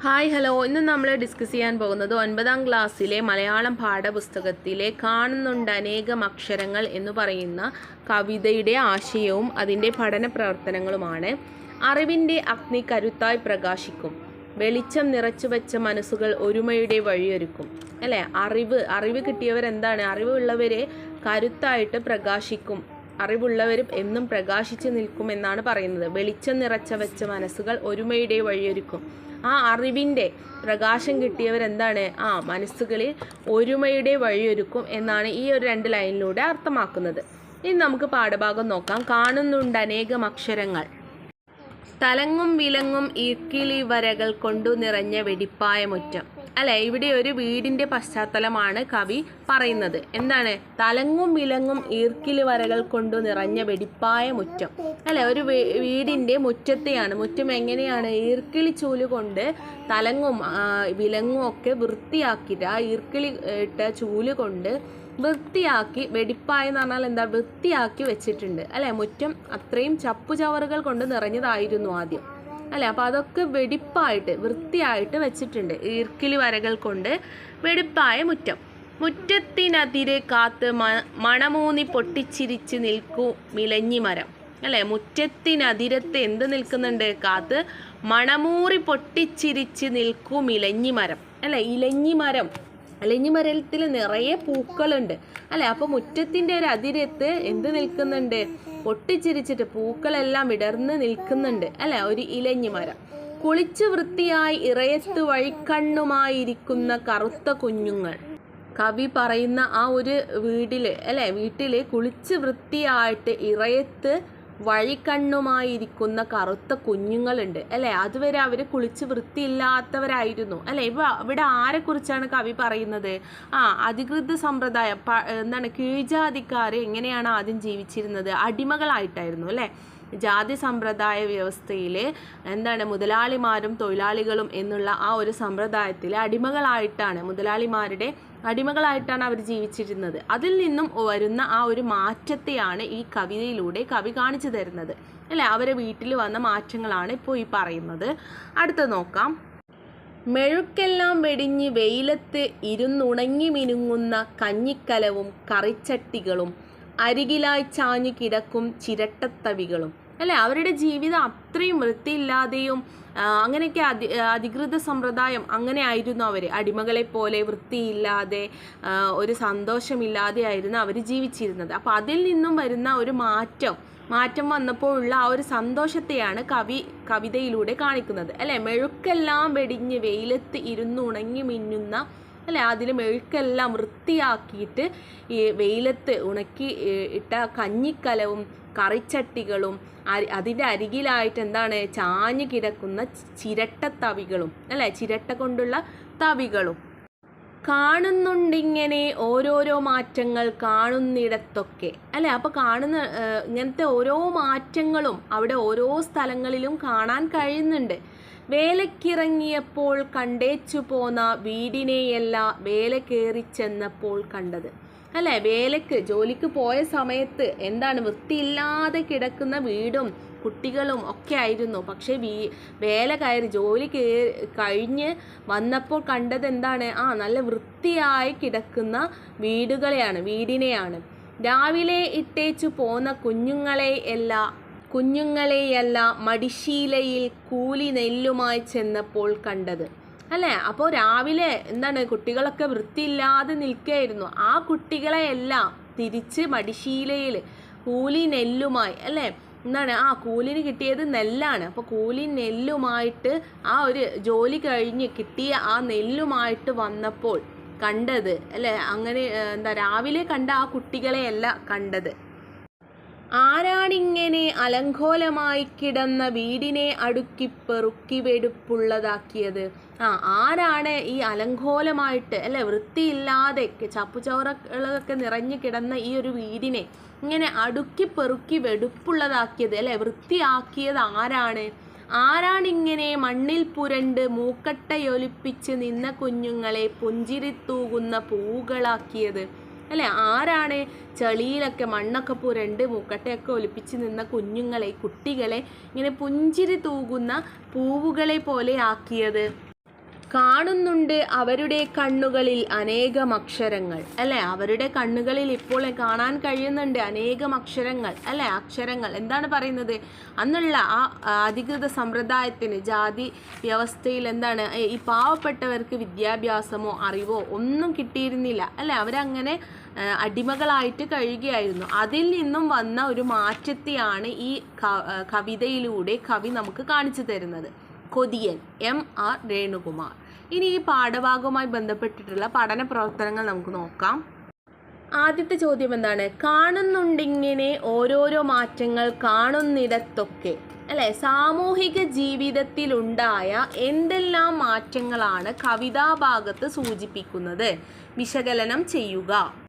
Hi hello ഇന്ന് നമ്മൾ discuss ചെയ്യാൻ പോകുന്നത് ഒൻപതാം ക്ലാസ്സിലെ മലയാളം പാഠപുസ്തകത്തിലെ കാണുന്നുണ്ട് അനേകം അക്ഷരങ്ങൾ എന്ന് പറയുന്ന കവിതയുടെ ആശയവും അതിന്റെ പഠന പ്രവർത്തനങ്ങളുമാണ്. അറിവിന്റെ അഗ്നി കരുത്തായി പ്രകാശിക്കും. വെളിച്ചം നിറച്ചു വെച്ച മനസ്സുകൾ ഒരുമയുടെ വഴിയൊരുക്കും. അല്ലേ? അറിവ് അറിവ് കിട്ടിയവരെന്താണ്? അറിവുള്ളവരെ കരുത്തായിട്ട് പ്രകാശിക്കും. അറിവുള്ളവരും എന്നും പ്രകാശിച്ചു നിൽക്കുമെന്നാണ് പറയുന്നത്. വെളിച്ചം നിറച്ച വെച്ച മനസ്സുകൾ ഒരുമയുടെ വഴിയൊരുക്കും. ആ അറിവിന്റെ പ്രകാശം കിട്ടിയവരെന്താണ്? ആ മനസ്സുകളിൽ ഒരുമയുടെ വഴിയൊരുക്കും എന്നാണ് ഈ ഒരു രണ്ട് ലൈനിലൂടെ അർത്ഥമാക്കുന്നത്. ഇനി നമുക്ക് പാഠഭാഗം നോക്കാം. കാണുന്നുണ്ട് അനേകം അക്ഷരങ്ങൾ. തലങ്ങും വിലങ്ങും ഇക്കിളി വരകൾ കൊണ്ടു നിറഞ്ഞ വെടിപ്പായ മുറ്റം. അല്ലെ? ഇവിടെ ഒരു വീടിന്റെ പശ്ചാത്തലമാണ് കവി പറയുന്നത്. എന്താണ്? തലങ്ങും വിലങ്ങും ഈർക്കിലി വരകൾ കൊണ്ടു നിറഞ്ഞ വെടിപ്പായ മുറ്റം. അല്ലെ? ഒരു വീടിന്റെ മുറ്റത്തെയാണ്. മുറ്റം എങ്ങനെയാണ്? ഈർക്കിളി ചൂൽ കൊണ്ട് തലങ്ങും വിലങ്ങും ഒക്കെ വൃത്തിയാക്കിയിട്ട് ആ ഈർക്കിളി ഇട്ട ചൂൽ കൊണ്ട് വൃത്തിയാക്കി വെടിപ്പായ എന്ന് പറഞ്ഞാൽ എന്താ? വൃത്തിയാക്കി വെച്ചിട്ടുണ്ട്. അല്ലെ? മുറ്റം അത്രയും ചപ്പുചവറുകൾ കൊണ്ട് നിറഞ്ഞതായിരുന്നു ആദ്യം. അല്ലെ? അപ്പോൾ അതൊക്കെ വെടിപ്പായിട്ട് വൃത്തിയായിട്ട് വെച്ചിട്ടുണ്ട്. ഈർക്കിലി വരകൾ കൊണ്ട് വെടിപ്പായ മുറ്റം. മുറ്റത്തിനതിരെ കാത്ത് മണമൂന്നി പൊട്ടിച്ചിരിച്ച് നിൽക്കൂ മിലഞ്ഞി മരം. അല്ലേ? മുറ്റത്തിനതിരത്ത് എന്ത് നിൽക്കുന്നുണ്ട്? കാത്ത് മണമൂറി പൊട്ടിച്ചിരിച്ച് നിൽക്കൂ മിലഞ്ഞി മരം. അല്ലേ? ഇലഞ്ഞി മരം. ഇലഞ്ഞി മരത്തിൽ നിറയെ പൂക്കളുണ്ട്. അല്ലേ? അപ്പോൾ മുറ്റത്തിന്റെ ഒരു അതിരത്ത് എന്ത് നിൽക്കുന്നുണ്ട്? പൊട്ടിച്ചിരിച്ചിട്ട് പൂക്കളെല്ലാം വിടർന്ന് നിൽക്കുന്നുണ്ട് അല്ലെ? ഒരു ഇലഞ്ഞി മരം. കുളിച്ചു വൃത്തിയായി ഇറയത്ത് വഴിക്കണ്ണുമായിരിക്കുന്ന കറുത്ത കുഞ്ഞുങ്ങൾ. കവി പറയുന്ന ആ ഒരു വീട്ടിൽ അല്ലെ? വീട്ടിൽ കുളിച്ച് വൃത്തിയായിട്ട് ഇറയത്ത് വഴിക്കണ്ണുമായിരിക്കുന്ന കറുത്ത കുഞ്ഞുങ്ങളുണ്ട്. അല്ലെ? അതുവരെ അവർ കുളിച്ച് വൃത്തിയില്ലാത്തവരായിരുന്നു. അല്ലെ? ഇപ്പൊ ഇവിടെ ആരെക്കുറിച്ചാണ് കവി പറയുന്നത്? ആ അധികൃത സമ്പ്രദായം എന്താണ് കീഴ്ജാതിക്കാർ എങ്ങനെയാണ് ആദ്യം ജീവിച്ചിരുന്നത്? അടിമകളായിട്ടായിരുന്നു. അല്ലെ? ജാതി സമ്പ്രദായ വ്യവസ്ഥയിലെ എന്താണ് മുതലാളിമാരും തൊഴിലാളികളും എന്നുള്ള ആ ഒരു സമ്പ്രദായത്തിൽ അടിമകളായിട്ടാണ് മുതലാളിമാരുടെ അടിമകളായിട്ടാണ് അവർ ജീവിച്ചിരുന്നത്. അതിൽ നിന്നും വരുന്ന ആ ഒരു മാറ്റത്തെയാണ് ഈ കവിതയിലൂടെ കവി കാണിച്ചു തരുന്നത്. അല്ലെ? അവരെ വീട്ടിൽ വന്ന മാറ്റങ്ങളാണ് ഇപ്പോൾ ഈ പറയുന്നത്. അടുത്ത നോക്കാം. മെഴുക്കെല്ലാം വെടിഞ്ഞ് വെയിലത്ത് ഇരുന്നുണങ്ങി മിനുങ്ങുന്ന കഞ്ഞിക്കലവും കറിച്ചട്ടികളും അരികിലായി ചാഞ്ഞു കിടക്കും ചിരട്ടത്തവികളും. അല്ലെ? അവരുടെ ജീവിതം അത്രയും വൃത്തിയില്ലാതെയും അങ്ങനെയൊക്കെ അധി അധികൃത സമ്പ്രദായം അങ്ങനെ ആയിരുന്നു അവർ അടിമകളെ പോലെ വൃത്തിയില്ലാതെ ഒരു സന്തോഷമില്ലാതെ ആയിരുന്നു അവർ ജീവിച്ചിരുന്നത്. അപ്പോൾ അതിൽ നിന്നും വരുന്ന ഒരു മാറ്റം മാറ്റം വന്നപ്പോൾ ഉള്ള ആ ഒരു സന്തോഷത്തെയാണ് കവി കവിതയിലൂടെ കാണിക്കുന്നത്. അല്ലെ? മെഴുക്കെല്ലാം വെടിഞ്ഞ് വെയിലത്ത് ഇരുന്നുണങ്ങി മിന്നുന്ന അല്ലെ? അതിൽ മെഴുക്കെല്ലാം വൃത്തിയാക്കിയിട്ട് ഈ വെയിലത്ത് ഉണക്കി ഇട്ട കഞ്ഞിക്കലവും കറിച്ചട്ടികളും അരി- അതിന്റെ അരികിലായിട്ട് എന്താണ്? ചാഞ്ഞു കിടക്കുന്ന ചിരട്ട തവികളും അല്ലെ? ചിരട്ട കൊണ്ടുള്ള തവികളും. കാണുന്നുണ്ടിങ്ങനെ ഓരോരോ മാറ്റങ്ങൾ കാണുന്നിടത്തൊക്കെ അല്ലേ? അപ്പോൾ കാണുന്ന ഇങ്ങനത്തെ ഓരോ മാറ്റങ്ങളും അവിടെ ഓരോ സ്ഥലങ്ങളിലും കാണാൻ കഴിയുന്നുണ്ട്. വേലക്കിറങ്ങിയപ്പോൾ കണ്ടേച്ചു പോന്ന വീടിനെയല്ല വേല കയറി ചെന്നപ്പോൾ കണ്ടത്. അല്ലെ? വേലക്ക് ജോലിക്ക് പോയ സമയത്ത് എന്താണ്? വൃത്തിയില്ലാതെ കിടക്കുന്ന വീടും കുട്ടികളും ഒക്കെ ആയിരുന്നു. പക്ഷേ വീ വേല കയറി ജോലി കയറി കഴിഞ്ഞ് വന്നപ്പോൾ കണ്ടത് എന്താണ്? ആ നല്ല വൃത്തിയായി കിടക്കുന്ന വീടുകളെയാണ് വീടിനെയാണ്. രാവിലെ ഇട്ടേച്ചു പോന്ന കുഞ്ഞുങ്ങളെ എല്ലാ കുഞ്ഞുങ്ങളെയല്ല മടിശീലയിൽ കൂലി നെല്ലുമായി ചെന്നപ്പോൾ കണ്ടത്. അല്ലേ? അപ്പോൾ രാവിലെ എന്താണ് കുട്ടികളൊക്കെ വൃത്തിയില്ലാതെ നിൽക്കുകയായിരുന്നു. ആ കുട്ടികളെയെല്ലാം തിരിച്ച് മടിശീലയിൽ കൂലി നെല്ലുമായി അല്ലേ? എന്താണ്? ആ കൂലിന് കിട്ടിയത് നെല്ലാണ്. അപ്പോൾ കൂലി നെല്ലുമായിട്ട് ആ ഒരു ജോലി കഴിഞ്ഞ് കിട്ടിയ ആ നെല്ലുമായിട്ട് വന്നപ്പോൾ കണ്ടത് അല്ലേ? അങ്ങനെ എന്താ രാവിലെ കണ്ട ആ കുട്ടികളെയല്ല കണ്ടത്. ആരാണിങ്ങനെ അലങ്കോലമായി കിടന്ന വീടിനെ അടുക്കി പെറുക്കി വെടുപ്പുള്ളതാക്കിയത് ആ ആരാണ് ഈ അലങ്കോലമായിട്ട് അല്ലെ വൃത്തിയില്ലാതെ ചപ്പുചവറകളൊക്കെ നിറഞ്ഞു കിടന്ന ഈ ഒരു വീടിനെ ഇങ്ങനെ അടുക്കി പെറുക്കി വെടുപ്പുള്ളതാക്കിയത് അല്ലെ വൃത്തിയാക്കിയത് ആരാണ്? ആരാണിങ്ങനെ മണ്ണിൽ പുരണ്ട് മൂക്കട്ടയൊലിപ്പിച്ച് നിന്ന കുഞ്ഞുങ്ങളെ പുഞ്ചിരി തൂകുന്ന പൂവുകളാക്കിയത്? അല്ലെ? ആരാണ് ചെളിയിലൊക്കെ മണ്ണൊക്കെ പുരണ്ട് മൂക്കട്ടയൊക്കെ ഒലിപ്പിച്ച് നിന്ന കുഞ്ഞുങ്ങളെ കുട്ടികളെ ഇങ്ങനെ പുഞ്ചിരി തൂകുന്ന പൂവുകളെ പോലെ ആക്കിയത്? കാണുന്നുണ്ട് അവരുടെ കണ്ണുകളിൽ അനേകം അക്ഷരങ്ങൾ അല്ലെ? അവരുടെ കണ്ണുകളിൽ ഇപ്പോൾ കാണാൻ കഴിയുന്നുണ്ട് അനേകം അക്ഷരങ്ങൾ അല്ലെ? അക്ഷരങ്ങൾ. എന്താണ് പറയുന്നത്? അന്നുള്ള ആ അധികൃത സമ്പ്രദായത്തിന് ജാതി വ്യവസ്ഥയിൽ എന്താണ് ഈ പാവപ്പെട്ടവർക്ക് വിദ്യാഭ്യാസമോ അറിവോ ഒന്നും കിട്ടിയിരുന്നില്ല അല്ലെ? അവരങ്ങനെ അടിമകളായിട്ട് കഴിയുകയായിരുന്നു. അതിൽ നിന്നും വന്ന ഒരു മാറ്റത്തെയാണ് ഈ കവിതയിലൂടെ കവി നമുക്ക് കാണിച്ചു തരുന്നത്. കൊതിയൻ എം ആർ രേണുകുമാർ. ഇനി ഈ പാഠഭാഗവുമായി ബന്ധപ്പെട്ടിട്ടുള്ള പഠന പ്രവർത്തനങ്ങൾ നമുക്ക് നോക്കാം. ആദ്യത്തെ ചോദ്യം എന്താണ്? കാണുന്നുണ്ടിങ്ങനെ ഓരോരോ മാറ്റങ്ങൾ കാണുന്നിടത്തൊക്കെ അല്ലെ? സാമൂഹിക ജീവിതത്തിലുണ്ടായ എന്തെല്ലാം മാറ്റങ്ങളാണ് കവിതാഭാഗത്ത് സൂചിപ്പിക്കുന്നത്? വിശകലനം ചെയ്യുക.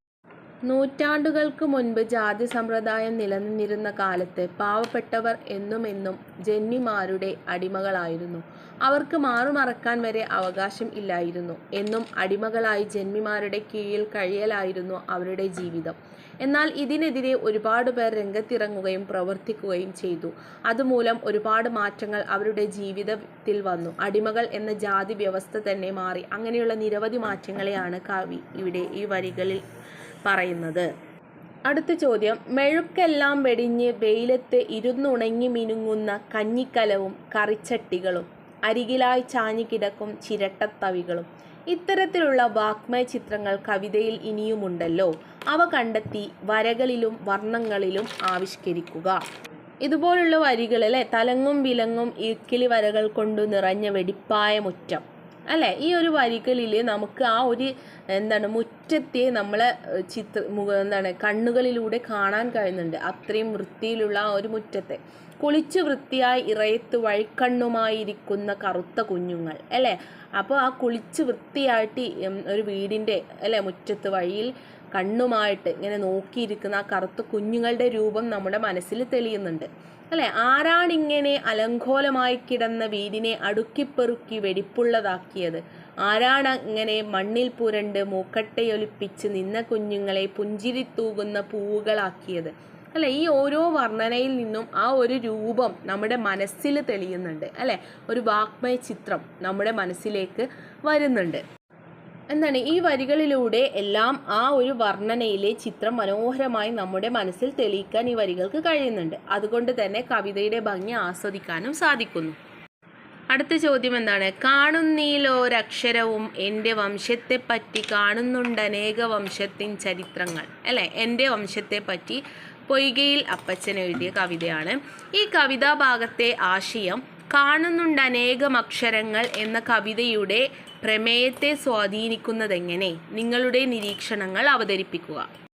നൂറ്റാണ്ടുകൾക്ക് മുൻപ് ജാതി സമ്പ്രദായം നിലനിന്നിരുന്ന കാലത്ത് പാവപ്പെട്ടവർ എന്നുമെന്നും ജന്മിമാരുടെ അടിമകളായിരുന്നു. അവർക്ക് മാറുമറക്കാൻ വരെ അവകാശം ഇല്ലായിരുന്നു. എന്നും അടിമകളായി ജന്മിമാരുടെ കീഴിൽ കഴിയലായിരുന്നു അവരുടെ ജീവിതം. എന്നാൽ ഇതിനെതിരെ ഒരുപാട് പേർ രംഗത്തിറങ്ങുകയും പ്രവർത്തിക്കുകയും ചെയ്തു. അതുമൂലം ഒരുപാട് മാറ്റങ്ങൾ അവരുടെ ജീവിതത്തിൽ വന്നു. അടിമകൾ എന്ന ജാതി വ്യവസ്ഥ തന്നെ മാറി. അങ്ങനെയുള്ള നിരവധി മാറ്റങ്ങളെയാണ് കവി ഇവിടെ ഈ വരികളിൽ പറയുന്നത്. അടുത്ത ചോദ്യം. മെഴുക്കെല്ലാം വെടിഞ്ഞ് വെയിലത്ത് ഇരുന്നുണങ്ങി മിനുങ്ങുന്ന കഞ്ഞിക്കലവും കറിച്ചട്ടികളും അരികിലായി ചാഞ്ഞു കിടക്കും ചിരട്ടത്തവികളും. ഇത്തരത്തിലുള്ള വാക്മയ ചിത്രങ്ങൾ കവിതയിൽ ഇനിയുമുണ്ടല്ലോ. അവ കണ്ടെത്തി വരകളിലും വർണങ്ങളിലും ആവിഷ്കരിക്കുക. ഇതുപോലുള്ള വരികളിലെ തലങ്ങും വിലങ്ങും ഇക്കിളി വരകൾ കൊണ്ടു നിറഞ്ഞ വെടിപ്പായ മുറ്റം. അല്ലേ? ഈ ഒരു വരികളിൽ നമുക്ക് ആ ഒരു എന്താണ് മുറ്റത്തെ നമ്മളെ ചിത്ര എന്താണ് കണ്ണുകളിലൂടെ കാണാൻ കഴിയുന്നുണ്ട്. അത്രയും വൃത്തിയിലുള്ള ആ ഒരു മുറ്റത്തെ. കുളിച്ചു വൃത്തിയായി ഇറയത്ത് വഴിക്കണ്ണുമായിരിക്കുന്ന കറുത്ത കുഞ്ഞുങ്ങൾ അല്ലേ? അപ്പോൾ ആ കുളിച്ച് വൃത്തിയായിട്ട് ഒരു വീടിന്റെ അല്ലേ മുറ്റത്ത് വഴിയിൽ കണ്ണുമായിട്ട് ഇങ്ങനെ നോക്കിയിരിക്കുന്ന ആ കറുത്ത കുഞ്ഞുങ്ങളുടെ രൂപം നമ്മുടെ മനസ്സിൽ തെളിയുന്നുണ്ട്. അല്ലെ? ആരാണിങ്ങനെ അലങ്കോലമായി കിടന്ന വീടിനെ അടുക്കിപ്പെറുക്കി വെടിപ്പുള്ളതാക്കിയത്? ആരാണ് ഇങ്ങനെ മണ്ണിൽ പുരണ്ട് മൂക്കട്ടയൊലിപ്പിച്ച് നിന്ന കുഞ്ഞുങ്ങളെ പുഞ്ചിരി തൂകുന്ന പൂവുകളാക്കിയത്? അല്ലെ? ഈ ഓരോ വർണനയിൽ നിന്നും ആ ഒരു രൂപം നമ്മുടെ മനസ്സിൽ തെളിയുന്നുണ്ട്. അല്ലെ? ഒരു വാക്മയ ചിത്രം നമ്മുടെ മനസ്സിലേക്ക് വരുന്നുണ്ട്. എന്താണ്? ഈ വരികളിലൂടെ എല്ലാം ആ ഒരു വർണനയിലെ ചിത്രം മനോഹരമായി നമ്മുടെ മനസ്സിൽ തെളിയിക്കാൻ ഈ വരികൾക്ക് കഴിയുന്നുണ്ട്. അതുകൊണ്ട് തന്നെ കവിതയുടെ ഭംഗി ആസ്വദിക്കാനും സാധിക്കുന്നു. അടുത്ത ചോദ്യം എന്താണ്? കാണുന്നീലോരക്ഷരവും എന്റെ വംശത്തെപ്പറ്റി കാണുന്നുണ്ട് അനേക വംശത്തിൻ ചരിത്രങ്ങൾ അല്ലേ? എന്റെ വംശത്തെപ്പറ്റി പൊയ്കയിൽ അപ്പച്ചൻ എഴുതിയ കവിതയാണ്. ഈ കവിതാഭാഗത്തെ ആശയം കാണുന്നുണ്ട് അനേകം അക്ഷരങ്ങൾ എന്ന കവിതയുടെ പ്രമേയത്തെ സ്വാധീനിക്കുന്നതെങ്ങനെ? നിങ്ങളുടെ നിരീക്ഷണങ്ങൾ അവതരിപ്പിക്കുക.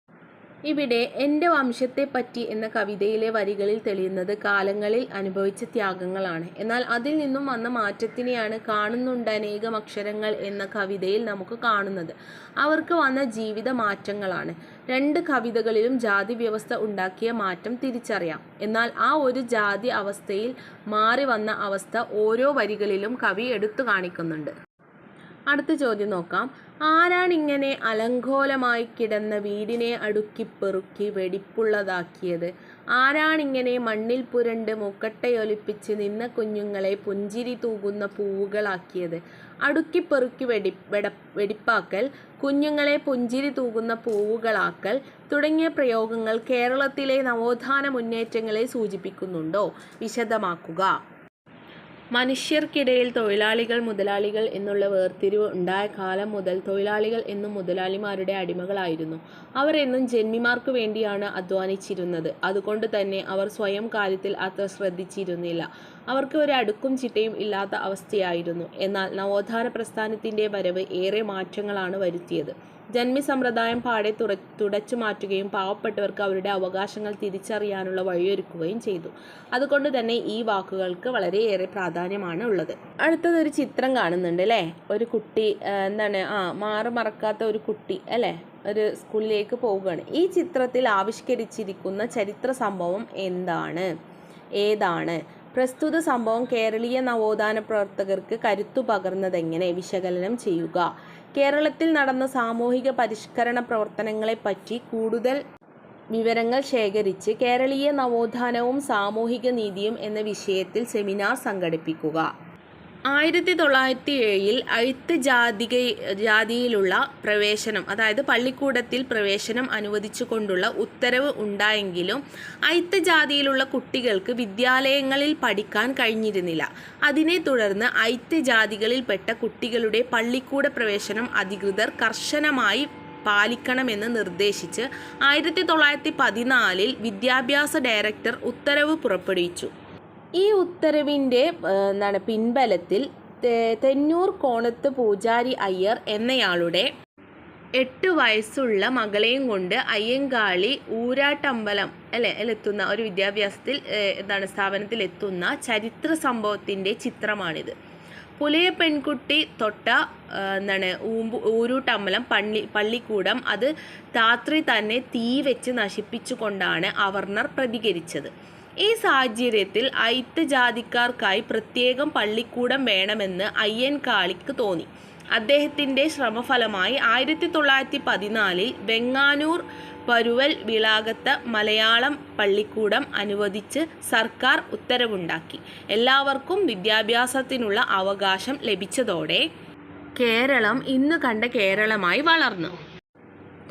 ഇവിടെ എന്റെ വംശത്തെപ്പറ്റി എന്ന കവിതയിലെ വരികളിൽ തെളിയുന്നത് കാലങ്ങളിൽ അനുഭവിച്ച ത്യാഗങ്ങളാണ്. എന്നാൽ അതിൽ നിന്നും വന്ന മാറ്റത്തിനെയാണ് കാണുന്നുണ്ട് അനേകം അക്ഷരങ്ങൾ എന്ന കവിതയിൽ നമുക്ക് കാണുന്നത്. അവർക്ക് വന്ന ജീവിത മാറ്റങ്ങളാണ്. രണ്ട് കവിതകളിലും ജാതി വ്യവസ്ഥ ഉണ്ടാക്കിയ മാറ്റം തിരിച്ചറിയാം. എന്നാൽ ആ ഒരു ജാതി അവസ്ഥയിൽ മാറി വന്ന അവസ്ഥ ഓരോ വരികളിലും കവി എടുത്തു കാണിക്കുന്നുണ്ട്. അടുത്ത ചോദ്യം നോക്കാം. ആരാണിങ്ങനെ അലങ്കോലമായി കിടന്ന വീടിനെ അടുക്കിപ്പെറുക്കി വെടിപ്പുള്ളതാക്കിയത്? ആരാണിങ്ങനെ മണ്ണിൽ പുരണ്ട് മുക്കട്ടയൊലിപ്പിച്ച് നിന്ന കുഞ്ഞുങ്ങളെ പുഞ്ചിരി തൂകുന്ന പൂവുകളാക്കിയത്? അടുക്കിപ്പെറുക്കി വെടി വെട വെടിപ്പാക്കൽ കുഞ്ഞുങ്ങളെ പുഞ്ചിരി തൂകുന്ന പൂവുകളാക്കൽ തുടങ്ങിയ പ്രയോഗങ്ങൾ കേരളത്തിലെ നവോത്ഥാന മുന്നേറ്റങ്ങളെ സൂചിപ്പിക്കുന്നുണ്ടോ? വിശദമാക്കുക. മനുഷ്യർക്കിടയിൽ തൊഴിലാളികൾ മുതലാളികൾ എന്നുള്ള വേർതിരിവ് ഉണ്ടായ കാലം മുതൽ തൊഴിലാളികൾ എന്നും മുതലാളിമാരുടെ അടിമകളായിരുന്നു. അവർ എന്നും ജന്മിമാർക്ക് വേണ്ടിയാണ് അധ്വാനിച്ചിരുന്നത്. അതുകൊണ്ട് തന്നെ അവർ സ്വയം കാര്യത്തിൽ അത്ര ശ്രദ്ധിച്ചിരുന്നില്ല. അവർക്ക് ഒരു അടുക്കും ചിട്ടയും ഇല്ലാത്ത അവസ്ഥയായിരുന്നു. എന്നാൽ നവോത്ഥാന പ്രസ്ഥാനത്തിന്റെ വരവ് ഏറെ മാറ്റങ്ങളാണ് വരുത്തിയത്. ജന്മി സമ്പ്രദായം പാടെ തുറ തുടച്ചു മാറ്റുകയും പാവപ്പെട്ടവർക്ക് അവരുടെ അവകാശങ്ങൾ തിരിച്ചറിയാനുള്ള വഴിയൊരുക്കുകയും ചെയ്തു. അതുകൊണ്ട് തന്നെ ഈ വാക്കുകൾക്ക് വളരെയേറെ പ്രാധാന്യമാണ് ഉള്ളത്. അടുത്തത് ഒരു ചിത്രം കാണുന്നുണ്ട് അല്ലേ ഒരു കുട്ടി എന്താണ് ആ മാറി മറക്കാത്ത ഒരു കുട്ടി അല്ലേ? ഒരു സ്കൂളിലേക്ക് പോവുകയാണ്. ഈ ചിത്രത്തിൽ ആവിഷ്കരിച്ചിരിക്കുന്ന ചരിത്ര സംഭവം എന്താണ്? ഏതാണ്? പ്രസ്തുത സംഭവം കേരളീയ നവോത്ഥാന പ്രവർത്തകർക്ക് കരുത്തു പകർന്നതെങ്ങനെ? വിശകലനം ചെയ്യുക. കേരളത്തിൽ നടന്ന സാമൂഹിക പരിഷ്കരണ പ്രവർത്തനങ്ങളെപ്പറ്റി കൂടുതൽ വിവരങ്ങൾ ശേഖരിച്ച് കേരളീയ നവോത്ഥാനവും സാമൂഹിക നീതിയും എന്ന വിഷയത്തിൽ സെമിനാർ സംഘടിപ്പിക്കുക. ആയിരത്തി തൊള്ളായിരത്തി ഏഴിൽ അയിത്ത് ജാതിക ജാതിയിലുള്ള പ്രവേശനം അതായത് പള്ളിക്കൂടത്തിൽ പ്രവേശനം അനുവദിച്ചുകൊണ്ടുള്ള ഉത്തരവ് ഉണ്ടായെങ്കിലും അയിത്ത് ജാതിയിലുള്ള കുട്ടികൾക്ക് വിദ്യാലയങ്ങളിൽ പഠിക്കാൻ കഴിഞ്ഞിരുന്നില്ല. അതിനെ തുടർന്ന് അയിത്ത് ജാതികളിൽപ്പെട്ട കുട്ടികളുടെ പള്ളിക്കൂട പ്രവേശനം അധികൃതർ കർശനമായി പാലിക്കണമെന്ന് നിർദ്ദേശിച്ച് ആയിരത്തി തൊള്ളായിരത്തി പതിനാലിൽ വിദ്യാഭ്യാസ ഡയറക്ടർ ഉത്തരവ് പുറപ്പെടുവിച്ചു. ഈ ഉത്തരവിന്റെ എന്താണ് പിൻബലത്തിൽ തെന്നൂർ കോണത്ത് പൂജാരി അയ്യർ എന്നയാളുടെ എട്ട് വയസ്സുള്ള മകളെയും കൊണ്ട് അയ്യങ്കാളി ഊരാട്ടമ്പലം അല്ലെ എത്തുന്ന ഒരു വിദ്യാഭ്യാസത്തിൽ എന്താണ് സ്ഥാപനത്തിൽ എത്തുന്ന ചരിത്ര സംഭവത്തിന്റെ ചിത്രമാണിത്. പുലയ പെൺകുട്ടി തൊട്ട എന്താണ് ഊമ്പു ഊരൂട്ടമ്പലം പള്ളി പള്ളിക്കൂടം അത് രാത്രി തന്നെ തീ വെച്ച് നശിപ്പിച്ചുകൊണ്ടാണ് അവർണർ പ്രതികരിച്ചത്. ഈ സാഹചര്യത്തിൽ അയിത്ത് ജാതിക്കാർക്കായി പ്രത്യേകം പള്ളിക്കൂടം വേണമെന്ന് അയ്യൻകാളിക്ക് തോന്നി. അദ്ദേഹത്തിന്റെ ശ്രമഫലമായി ആയിരത്തി തൊള്ളായിരത്തി പതിനാലിൽ വെങ്ങാനൂർ പരുവൽ വിളാകത്ത് മലയാളം പള്ളിക്കൂടം അനുവദിച്ച് സർക്കാർ ഉത്തരവുണ്ടാക്കി. എല്ലാവർക്കും വിദ്യാഭ്യാസത്തിനുള്ള അവകാശം ലഭിച്ചതോടെ കേരളം ഇന്ന് കണ്ട കേരളമായി വളർന്നു.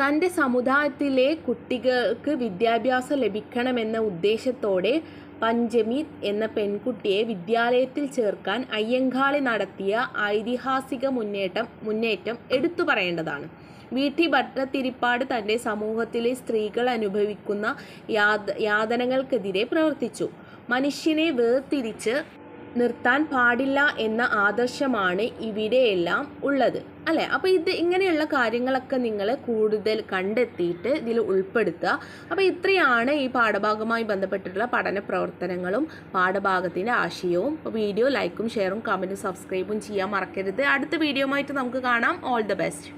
തന്റെ സമുദായത്തിലെ കുട്ടികൾക്ക് വിദ്യാഭ്യാസം ലഭിക്കണമെന്ന ഉദ്ദേശത്തോടെ പഞ്ചമി എന്ന പെൺകുട്ടിയെ വിദ്യാലയത്തിൽ ചേർക്കാൻ അയ്യങ്കാളി നടത്തിയ ഐതിഹാസിക മുന്നേറ്റം മുന്നേറ്റം എടുത്തു പറയേണ്ടതാണ്. വി. ടി. ഭട്ടതിരിപ്പാട് തന്റെ സമൂഹത്തിലെ സ്ത്രീകൾ അനുഭവിക്കുന്ന യാത യാതനകൾക്കെതിരെ പ്രവർത്തിച്ചു. മനുഷ്യനെ വേർതിരിച്ച് നിർത്താൻ പാടില്ല എന്ന ആദർശമാണ് ഇവിടെയെല്ലാം ഉള്ളത്. അല്ലേ? അപ്പോൾ ഇത് ഇങ്ങനെയുള്ള കാര്യങ്ങളൊക്കെ നിങ്ങൾ കൂടുതൽ കണ്ടെത്തിയിട്ട് ഇതിൽ ഉൾപ്പെടുത്തുക. അപ്പോൾ ഇത്രയാണ് ഈ പാഠഭാഗവുമായി ബന്ധപ്പെട്ടിട്ടുള്ള പഠന പ്രവർത്തനങ്ങളും പാഠഭാഗത്തിന്റെ ആശയവും. വീഡിയോ ലൈക്കും ഷെയറും കമന്റും സബ്സ്ക്രൈബും ചെയ്യാൻ മറക്കരുത്. അടുത്ത വീഡിയോ നമുക്ക് കാണാം. All the best